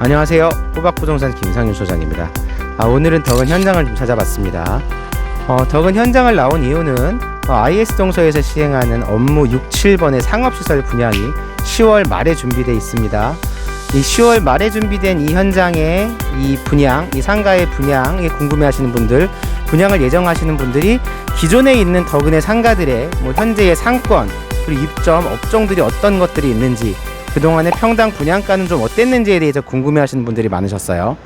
안녕하세요. 호박부동산 김상윤 소장입니다. 아, 오늘은 덕은 현장을 좀 찾아봤습니다. 어, 덕은 현장을 나온 이유는 어, IS 동서에서 시행하는 업무 6, 7번의 상업시설 분양이 10월 말에 준비되어 있습니다. 이 10월 말에 준비된 이 현장의 이 분양, 이 상가의 분양에 궁금해하시는 분들, 분양을 예정하시는 분들이 기존에 있는 덕은의 상가들의 뭐 현재의 상권 그리고 입점 업종들이 어떤 것들이 있는지 그동안의 평당 분양가는 좀 어땠는지에 대해서 궁금해 하시는 분들이 많으셨어요.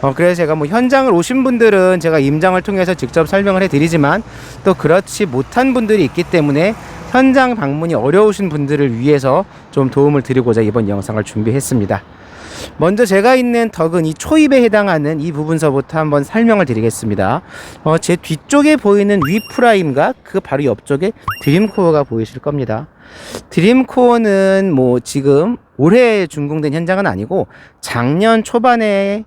어, 그래서 제가 뭐 현장을 오신 분들은 제가 임장을 통해서 직접 설명을 해드리지만 또 그렇지 못한 분들이 있기 때문에 현장 방문이 어려우신 분들을 위해서 좀 도움을 드리고자 이번 영상을 준비했습니다. 먼저 제가 있는 덕은 이 초입에 해당하는 이 부분서부터 한번 설명을 드리겠습니다. 어, 제 뒤쪽에 보이는 위 프라임과 그 바로 옆쪽에 드림코어가 보이실 겁니다. 드림코어는 뭐 지금 올해 준공된 현장은 아니고 작년 초반에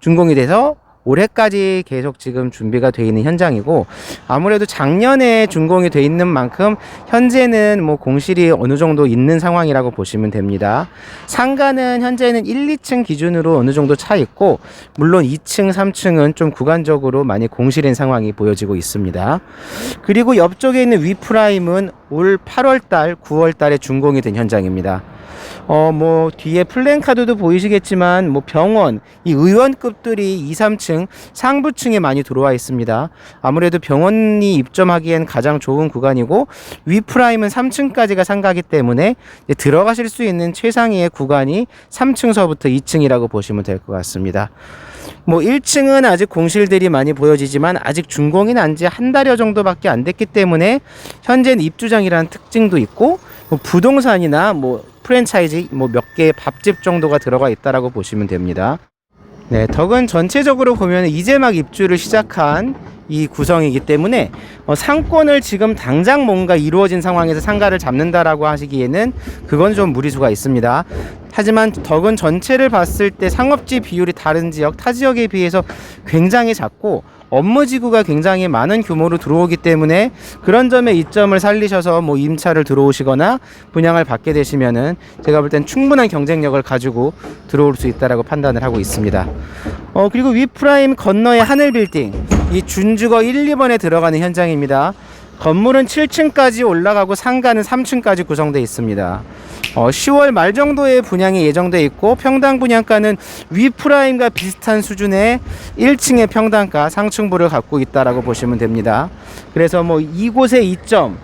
준공이 돼서 올해까지 계속 지금 준비가 돼 있는 현장이고 아무래도 작년에 준공이 돼 있는 만큼 현재는 뭐 공실이 어느 정도 있는 상황이라고 보시면 됩니다. 상가는 현재는 1, 2층 기준으로 어느 정도 차 있고 물론 2층, 3층은 좀 구간적으로 많이 공실인 상황이 보여지고 있습니다. 그리고 옆쪽에 있는 위프라임은 올 8월 달, 9월 달에 준공이 된 현장입니다. 어, 뭐, 뒤에 플랜카드도 보이시겠지만, 뭐, 병원, 이 의원급들이 2, 3층, 상부층에 많이 들어와 있습니다. 아무래도 병원이 입점하기엔 가장 좋은 구간이고, 위프라임은 3층까지가 상가기 때문에, 들어가실 수 있는 최상위의 구간이 3층서부터 2층이라고 보시면 될 것 같습니다. 뭐 1층은 아직 공실들이 많이 보여지지만 아직 준공이 난 지 한 달여 정도밖에 안 됐기 때문에 현재는 입주장이라는 특징도 있고 뭐 부동산이나 뭐 프랜차이즈 뭐 몇 개의 밥집 정도가 들어가 있다라고 보시면 됩니다. 네, 덕은 전체적으로 보면 이제 막 입주를 시작한 이 구성이기 때문에 어, 상권을 지금 당장 뭔가 이루어진 상황에서 상가를 잡는다라고 하시기에는 그건 좀 무리수가 있습니다. 하지만 덕은 전체를 봤을 때 상업지 비율이 다른 지역, 타 지역에 비해서 굉장히 작고 업무 지구가 굉장히 많은 규모로 들어오기 때문에 그런 점에 이점을 살리셔서 뭐 임차를 들어오시거나 분양을 받게 되시면은 제가 볼 땐 충분한 경쟁력을 가지고 들어올 수 있다라고 판단을 하고 있습니다. 어 그리고 위프라임 건너의 하늘 빌딩 이 준주거 1, 2번에 들어가는 현장입니다. 건물은 7층까지 올라가고 상가는 3층까지 구성되어 있습니다. 어, 10월 말 정도에 분양이 예정돼 있고 평당 분양가는 위프라임과 비슷한 수준의 1층의 평당가 상층부를 갖고 있다라고 보시면 됩니다. 그래서 뭐 이곳의 이점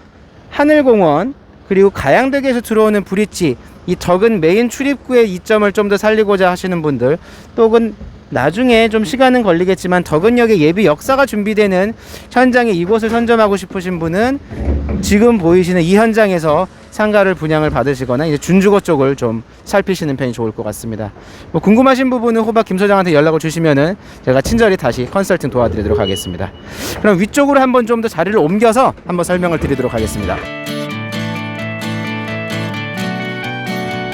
하늘공원 그리고 가양대교에서 들어오는 브릿지 이 적은 메인 출입구의 이점을 좀 더 살리고자 하시는 분들 또는 나중에 좀 시간은 걸리겠지만 덕은역의 예비 역사가 준비되는 현장에 이곳을 선점하고 싶으신 분은 지금 보이시는 이 현장에서 상가를 분양을 받으시거나 이제 준주거 쪽을 좀 살피시는 편이 좋을 것 같습니다. 뭐 궁금하신 부분은 호박 김 소장한테 연락을 주시면은 제가 친절히 다시 컨설팅 도와드리도록 하겠습니다. 그럼 위쪽으로 한번 좀 더 자리를 옮겨서 한번 설명을 드리도록 하겠습니다.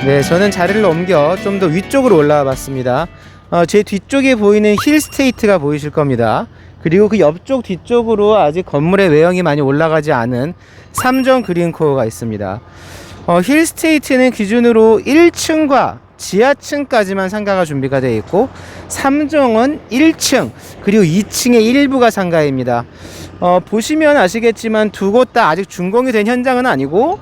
네, 저는 자리를 옮겨 좀 더 위쪽으로 올라와 봤습니다. 어, 제 뒤쪽에 보이는 힐스테이트가 보이실 겁니다. 그리고 그 옆쪽 뒤쪽으로 아직 건물의 외형이 많이 올라가지 않은 삼정 그린코어가 있습니다. 어, 힐스테이트는 기준으로 1층과 지하층까지만 상가가 준비가 되어 있고 삼정은 1층 그리고 2층의 일부가 상가입니다. 어, 보시면 아시겠지만 두 곳 다 아직 준공이 된 현장은 아니고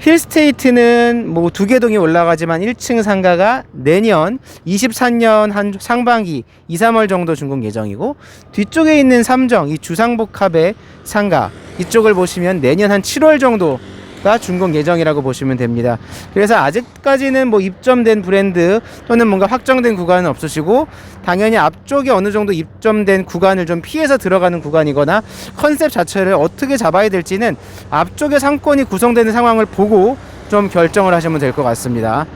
힐스테이트는 뭐 두 개 동이 올라가지만 1층 상가가 내년 23년 한 상반기 2, 3월 정도 준공 예정이고 뒤쪽에 있는 삼정 이 주상복합의 상가 이쪽을 보시면 내년 한 7월 정도 가 준공 예정이라고 보시면 됩니다. 그래서 아직까지는 뭐 입점된 브랜드 또는 뭔가 확정된 구간은 없으시고 당연히 앞쪽에 어느 정도 입점된 구간을 좀 피해서 들어가는 구간이거나 컨셉 자체를 어떻게 잡아야 될지는 앞쪽에 상권이 구성되는 상황을 보고 좀 결정을 하시면 될 것 같습니다.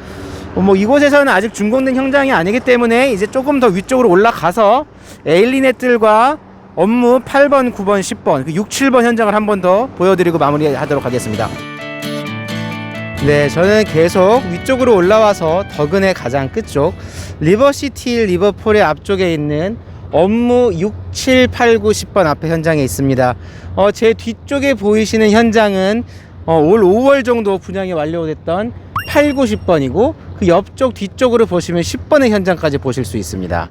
어, 뭐 이곳에서는 아직 준공된 현장이 아니기 때문에 이제 조금 더 위쪽으로 올라가서 에일리넷들과 업무 8번, 9번, 10번, 그 6, 7번 현장을 한 번 더 보여드리고 마무리하도록 하겠습니다. 네, 저는 계속 위쪽으로 올라와서 덕은의 가장 끝쪽 리버시티 리버폴의 앞쪽에 있는 업무 6, 7, 8, 9, 10번 앞에 현장에 있습니다. 어, 제 뒤쪽에 보이시는 현장은 어, 올 5월 정도 분양이 완료됐던 8, 9, 10번이고 그 옆쪽 뒤쪽으로 보시면 10번의 현장까지 보실 수 있습니다.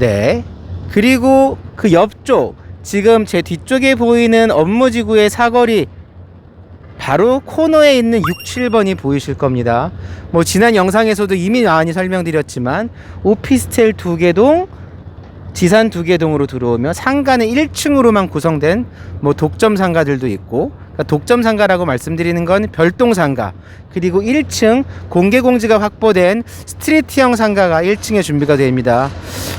네. 그리고 그 옆쪽 지금 제 뒤쪽에 보이는 업무지구의 사거리 바로 코너에 있는 6, 7번이 보이실 겁니다. 뭐 지난 영상에서도 이미 많이 설명드렸지만 오피스텔 두 개동, 지산 두 개동으로 들어오며 상가는 1층으로만 구성된 뭐 독점 상가들도 있고 그러니까 독점 상가라고 말씀드리는 건 별동 상가 그리고 1층 공개 공지가 확보된 스트리트형 상가가 1층에 준비가 됩니다.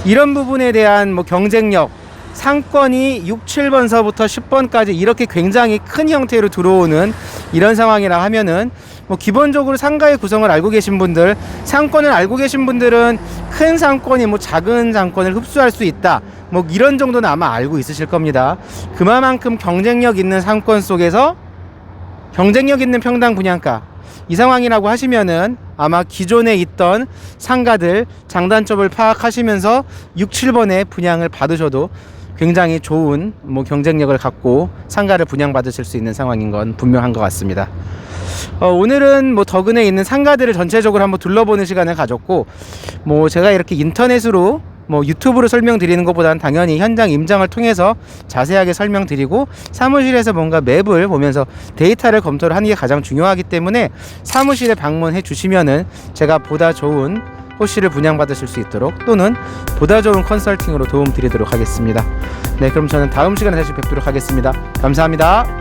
이런 부분에 대한 뭐 경쟁력 상권이 6, 7번서부터 10번까지 이렇게 굉장히 큰 형태로 들어오는 이런 상황이라 하면은 뭐 기본적으로 상가의 구성을 알고 계신 분들, 상권을 알고 계신 분들은 큰 상권이 뭐 작은 상권을 흡수할 수 있다. 뭐 이런 정도는 아마 알고 있으실 겁니다. 그만큼 경쟁력 있는 상권 속에서 경쟁력 있는 평당 분양가 이 상황이라고 하시면은 아마 기존에 있던 상가들 장단점을 파악하시면서 6, 7번의 분양을 받으셔도 굉장히 좋은 뭐 경쟁력을 갖고 상가를 분양받으실 수 있는 상황인 건 분명한 것 같습니다. 어, 오늘은 뭐 덕은에 있는 상가들을 전체적으로 한번 둘러보는 시간을 가졌고 뭐 제가 이렇게 인터넷으로 뭐 유튜브로 설명드리는 것보다는 당연히 현장 임장을 통해서 자세하게 설명드리고 사무실에서 뭔가 맵을 보면서 데이터를 검토를 하는 게 가장 중요하기 때문에 사무실에 방문해 주시면은 제가 보다 좋은 호시를 분양받으실 수 있도록 또는 보다 좋은 컨설팅으로 도움 드리도록 하겠습니다. 네, 그럼 저는 다음 시간에 다시 뵙도록 하겠습니다. 감사합니다.